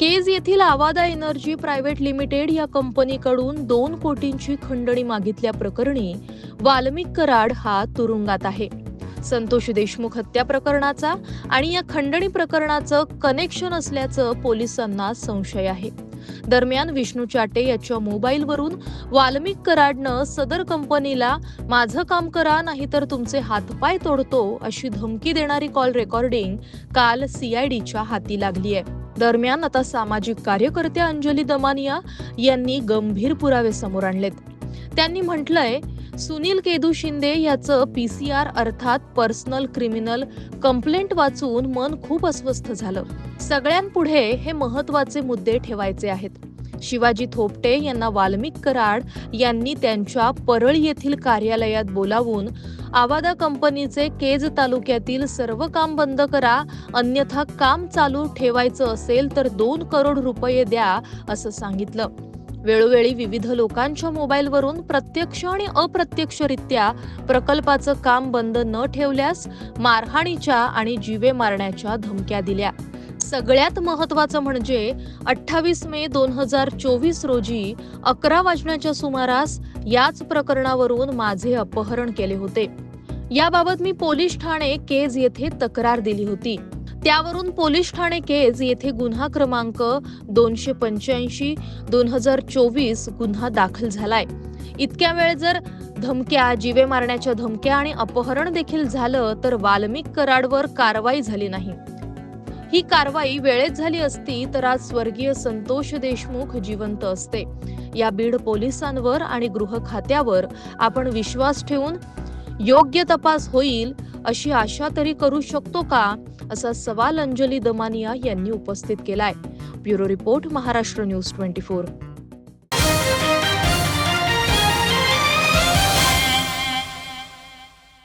केज येथील आवादा energy private limited या कंपनीकडून दोन कोटींची खंडणी मागितल्या प्रकरणी वाल्मिक कराड हा तुरुंगात आहे. संतोष देशमुख हत्या प्रकरणाचा आणि या खंडणी प्रकरणाचं कनेक्शन असल्याचं पोलिसांना संशय आहे. दरम्यान विष्णू चाटे याच्या मोबाईलवरून वाल्मिक कराडनं सदर कंपनीला माझं काम करा नाहीतर तुमचे हातपाय तोडतो अशी धमकी देणारी कॉल रेकॉर्डिंग काल सीआयडीच्या हाती लागली आहे दरम्यान आता सामाजिक कार्यकर्त्या अंजली दमानिया यांनी गंभीर पुरावे समोर आणलेत. त्यांनी म्हटलंय सुनील केदू शिंदे याचं पीसीआर अर्थात पर्सनल क्रिमिनल कंप्लेंट वाचून मन खूप अस्वस्थ झालं. सगळ्यांपुढे हे महत्त्वाचे मुद्दे ठेवायचे आहेत. शिवाजी थोपटे यांना वाल्मिक कराड यांनी त्यांच्या परळ येथील कार्यालयात बोलावून आवादा कंपनीचे केज तालुक्यातील सर्व काम बंद करा अन्यथा काम चालू ठेवायचं असेल तर दोन करोड रुपये द्या असं सांगितलं. वेळोवेळी विविध लोकांच्या मोबाईलवरून प्रत्यक्ष आणि अप्रत्यक्षरित्या प्रकल्पाचं काम बंद न ठेवल्यास मारहाणीच्या आणि जीवे मारण्याच्या धमक्या दिल्या. सगळ्यात महत्वाचं म्हणजे अठ्ठावीस मे दोन हजार चोवीस रोजी अकरा वाजण्याच्या सुमारास याच प्रकरणावरून माझे अपहरण केले होते. याबाबत मी पोलीस ठाणे केज येथे तक्रार दिली होती. त्यावरून पोलीस ठाणे केज येथे गुन्हा क्रमांक दोनशे पंच्याऐंशी दोन हजार चोवीस गुन्हा दाखल झालाय. इतक्या वेळ जर धमक्या जीवे मारण्याच्या धमक्या आणि अपहरण देखील झालं तर वाल्मिक कराडवर कारवाई झाली नाही. ही कारवाई वेळेत झाली असती तर आज स्वर्गीय संतोष देशमुख जिवंत असते. या बीड पोलिसांवर आणि गृह खात्यावर आपण विश्वास ठेवून योग्य तपास होईल अशी आशा तरी करू शकतो का? असा सवाल अंजली दमानिया यांनी उपस्थित केलाय. Bureau report Maharashtra news twenty four.